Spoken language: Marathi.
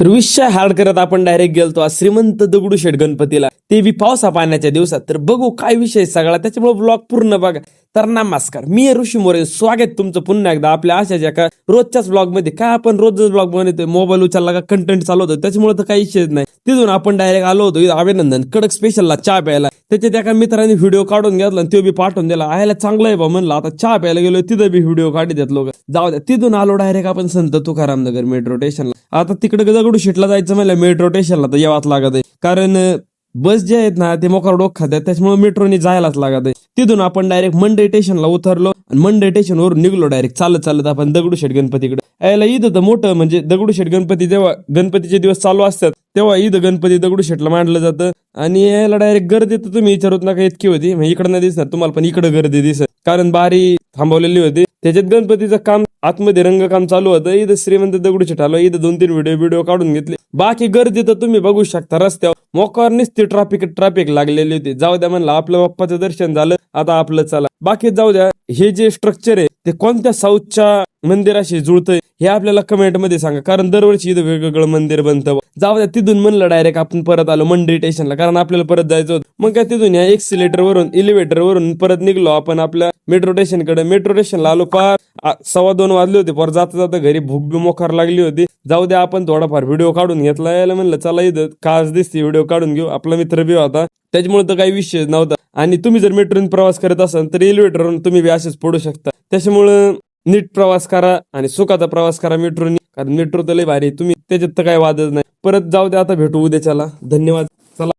तर विषय हार्ड करत आपण डायरेक्ट गेलतो आज श्रीमंत दगडूशेठ गणपतीला. ते बी पावसा पाण्याच्या दिवसात. तर बघू काय विषय सगळा. त्याच्यामुळे ब्लॉग पूर्ण बघा. तर नमस्कार. मी ऋषी मोरे. स्वागत तुमचं पुन्हा एकदा आपल्या आशाच्या का रोजच्याच ब्लॉगमध्ये. काय आपण रोजच ब्लॉग बनवतोय मोबाईल उचलला का कंटेंट चालू होतो? त्याच्यामुळे तर काही विषयच नाही. तिथून आपण डायरेक्ट आलो होतो. अभिनंदन. कडक स्पेशलला चहा प्यायला. त्याच्यात एका मित्राने व्हिडिओ काढून घेतला आणि तो बी पाठवून दिला. आयला चांगलं आहे बा म्हणलं. आता चहा प्यायला गेलो. तिथं बी व्हिडिओ काढी देत लोक. जाऊ द्या. तिथून आलो डायरेक्ट आपण संत तुकारामनगर मेट्रो स्टेशनला आता तिकडे दगडू शेटला जायचं म्हणलं मेट्रो स्टेशनला तर यावाच लागत आहे. कारण बस जे आहेत ना ते मोकार डोक खात्यात त्याच्यामुळे मेट्रोने जायलाच लागत आहे. तिथून आपण डायरेक्ट मंडे स्टेशनला उतरलो आणि मंडे स्टेशनवरून निघलो डायरेक्ट चालत चालत आपण दगडूशेठ गणपतीकडे. यायला ईद तर मोठं म्हणजे दगडूशेठ गणपती जेव्हा गणपतीचे दिवस चालू असतात तेव्हा ईद गणपती दगडूशेठला मांडलं जातं. आणि यायला डायरेक्ट गर्दी तर तुम्ही विचारत नका इतकी होती. इकडं नाही दिसणार तुम्हाला पण इकडे गर्दी दिसत. कारण बारी थांबवलेली होती. त्याच्यात गणपतीचं काम आतमध्ये रंगकाम चालू होतं. इथं श्रीमंत दगडूशेठ आलो. इथं दोन तीन व्हिडिओ व्हिडिओ काढून घेतले. बाकी गर्दी तर तुम्ही बघू शकता. रस्त्यावर मोकार नुसती ट्रॅफिक ट्रॅफिक लागलेली होती. जाऊ द्या म्हणलं आपलं बाप्पाचं दर्शन झालं. आता आपलं चला. बाकी जाऊ द्या. हे जे स्ट्रक्चर आहे ते कोणत्या साऊथच्या मंदिराशी जुळतंय हे आपल्याला कमेंटमध्ये सांगा. कारण दरवर्षी इथं वेगवेगळं मंदिर बनतं. जाऊ द्या तिथून म्हणलं डायरेक्ट आपण परत आलो मंडई स्टेशनला कारण आपल्याला परत जायचं होतं. मग काय तिथून या एक्सिलेटर वरून इलिव्हेटर वरून परत निघलो आपण आपल्या मेट्रो स्टेशनकडे मेट्रो स्टेशनला आलो पार सव्वा दोन वाजले होते. पर जाता जाता घरी भूक बी मोखार लागली होती. जाऊ द्या आपण थोडाफार व्हिडिओ काढून घेतला. यायला म्हणलं चला इथं काच दिसते व्हिडिओ काढून घेऊ. आपला मित्र बी होता. त्याच्यामुळे तर काही विषय नव्हता. आणि तुम्ही जर मेट्रोने प्रवास करत असाल तर एलिव्हेटरवरून तुम्ही बी असेच पडू शकता. त्याच्यामुळं नीट प्रवास करा आणि सुखाचा प्रवास करा मेट्रोने कारण मेट्रो तर लय भारी आहे. तुम्ही त्याच्यात तर काही वादच नाही. परत जाऊ द्या आता भेटू उद्याच्याला. धन्यवाद.